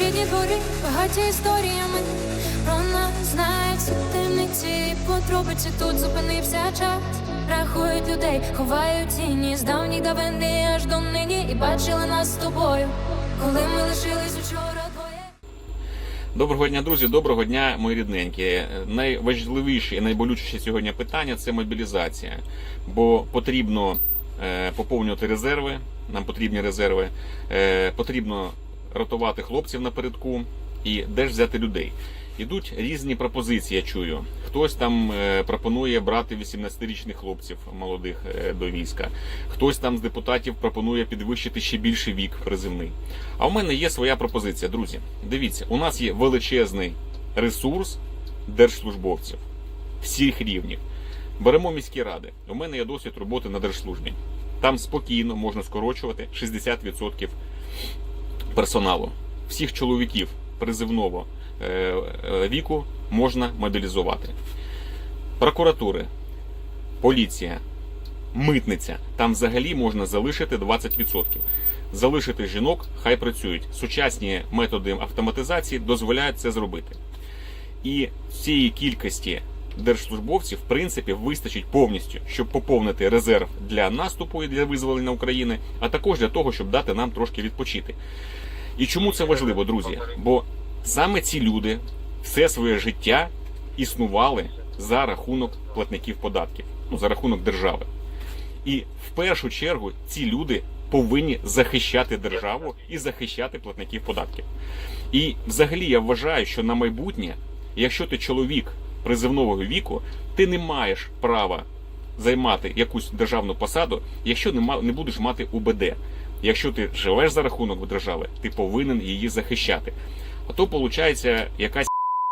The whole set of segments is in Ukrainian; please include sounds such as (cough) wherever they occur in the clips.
рідні двори, багаті історіями. Про нас знають темниці і тут зупинився час. Рахують людей, ховають тіні з давніх давини аж до нині і бачили нас з тобою, коли ми лишились учора двоє. Доброго дня, друзі, доброго дня, мої рідненькі. Найважливіше і найболючіше сьогодні питання це мобілізація. Бо потрібно е, поповнювати резерви, нам потрібні резерви, е, потрібно ротувати хлопців напередку і де ж взяти людей. Ідуть різні пропозиції, я чую. Хтось там е, пропонує брати 18-річних хлопців молодих е, до війська. Хтось там з депутатів пропонує підвищити ще більший вік приземний. А у мене є своя пропозиція, друзі. Дивіться, у нас є величезний ресурс держслужбовців всіх рівнів. Беремо міські ради. У мене є досвід роботи на держслужбі. Там спокійно можна скорочувати 60% персоналу. Всіх чоловіків призивного е, е, віку можна мобілізувати. Прокуратури, поліція, митниця. Там взагалі можна залишити 20%. Залишити жінок, хай працюють. Сучасні методи автоматизації дозволяють це зробити. І цієї кількості держслужбовців, в принципі, вистачить повністю, щоб поповнити резерв для наступу і для визволення України, а також для того, щоб дати нам трошки відпочити. І чому це важливо, друзі? Бо саме ці люди все своє життя існували за рахунок платників податків, ну за рахунок держави. І в першу чергу ці люди повинні захищати державу і захищати платників податків. І взагалі я вважаю, що на майбутнє, якщо ти чоловік призивного віку, ти не маєш права займати якусь державну посаду, якщо не, будеш мати УБД. Якщо ти живеш за рахунок держави, ти повинен її захищати. А то виходить якась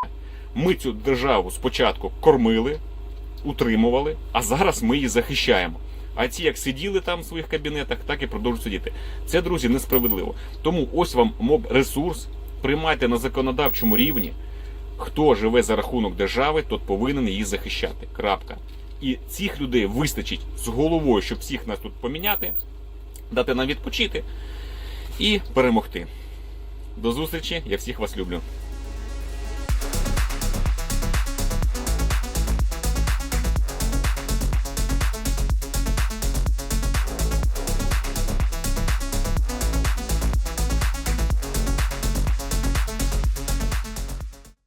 (laughs) ми цю державу спочатку кормили, утримували, а зараз ми її захищаємо. А ті, як сиділи там в своїх кабінетах, так і продовжують сидіти. Це, друзі, несправедливо. Тому ось вам моб ресурс. Приймайте на законодавчому рівні. Хто живе за рахунок держави, тот повинен її захищати. Крапка. І цих людей вистачить з головою, щоб всіх нас тут поміняти, дати нам відпочити і перемогти. До зустрічі, я всіх вас люблю.